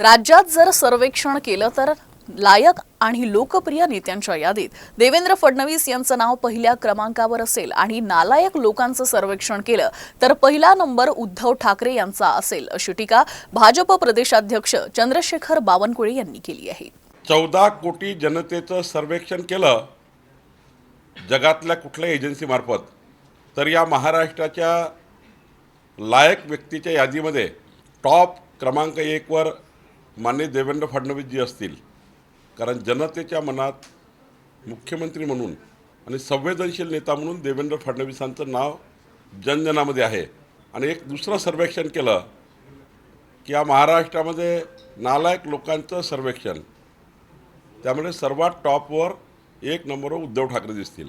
राज्यात जर सर्वेक्षण केलं तर लायक आणि लोकप्रिय नेत्यांच्या यादीत देवेंद्र फडणवीस यांचं नाव पहिल्या क्रमांकावर असेल आणि नालायक लोकांचं सर्वेक्षण केलं तर पहिला नंबर उद्धव ठाकरे यांचा असेल अशी टीका भाजप प्रदेशाध्यक्ष चंद्रशेखर बावनकुळे यांनी केली आहे. चौदा कोटी जनतेचं सर्वेक्षण केलं जगातल्या कुठल्या एजन्सीमार्फत तर या महाराष्ट्राच्या लायक व्यक्तीच्या यादीमध्ये टॉप क्रमांक एकवर मान्य देवेंद्र फडणवीसजी असतील कारण जनतेच्या मनात मुख्यमंत्री म्हणून आणि संवेदनशील नेता म्हणून देवेंद्र फडणवीसांचं नाव जनजनामध्ये आहे. आणि एक दुसरं सर्वेक्षण केलं की या महाराष्ट्रामध्ये नालायक लोकांचं सर्वेक्षण त्यामुळे सर्वात टॉपवर एक नंबरवर उद्धव ठाकरे दिसतील.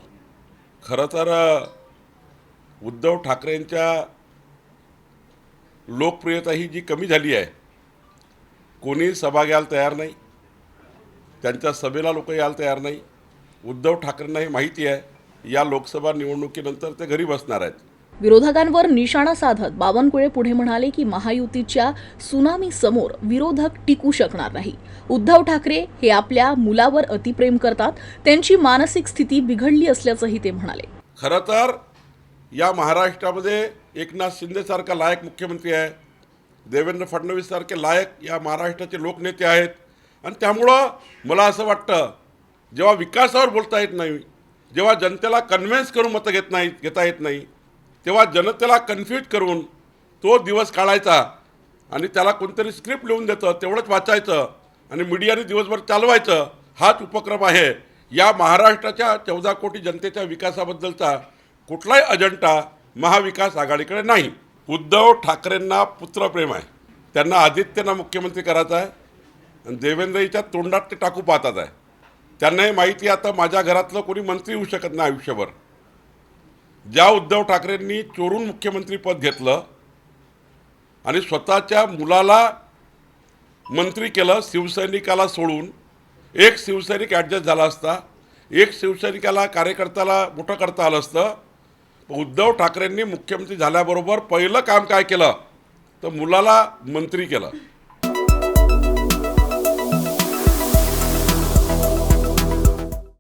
खरं तर उद्धव ठाकरेंच्या लोकप्रियता ही जी कमी झाली आहे कोणी सभा घ्यायला तयार नाही. त्यांच्या सभेला लोक यायला तयार नाही. उद्धव ठाकरेंना ही माहिती आहे या लोकसभा निवडणुकीनंतर ते घरी बसणार आहेत. विरोधकांवर निशाणा साधत बावनकुळे पुढे म्हणाले की महायुतीच्या सुनामी समोर विरोधक टिकू शकणार नाही. उद्धव ठाकरे हे आपल्या मुलावर अतिप्रेम करतात. त्यांची मानसिक स्थिती बिघडली असल्याचंही ते म्हणाले. खरं तर या महाराष्ट्रामध्ये एकनाथ शिंदेसारखा लायक मुख्यमंत्री आहे. देवेंद्र फडणवीससारखे लायक या महाराष्ट्राचे लोकनेते आहेत. आणि त्यामुळं मला असं वाटतं जेव्हा विकासावर बोलता येत नाही जेव्हा जनतेला कन्व्हिन्स करून मतं घेत नाही घेता येत नाही तेव्हा जनतेला कन्फ्यूज करून तो दिवस काढायचा आणि त्याला कोणतरी स्क्रिप्ट लिहून देतं तेवढंच वाचायचं आणि मीडियाने दिवसभर चालवायचं हाच उपक्रम आहे. या महाराष्ट्राच्या चौदा कोटी जनतेच्या विकासाबद्दलचा कुठलाही अजंटा महाविकास आघाडीकडे नाही. उद्धव ठाकरेंना पुत्रप्रेम आहे. त्यांना आदित्यना मुख्यमंत्री करायचं आहे. आणि देवेंद्रजीच्या तोंडात ते टाकू पाहतात आहे. त्यांनाही माहिती आता माझ्या घरातलं कोणी मंत्री होऊ शकत नाही आयुष्यभर. ज्या उद्धव ठाकरेंनी चोरून मुख्यमंत्रीपद घेतलं आणि स्वतःच्या मुलाला मंत्री केलं शिवसैनिकाला सोडून एक शिवसैनिक ॲडजस्ट झाला असता एक शिवसैनिकाला कार्यकर्त्याला मोठं करता आलं असतं उद्धव ठाकरेंनी मुख्यमंत्री झाल्याबरोबर पहिलं काम काय केलं? तर मुलाला मंत्री केलं.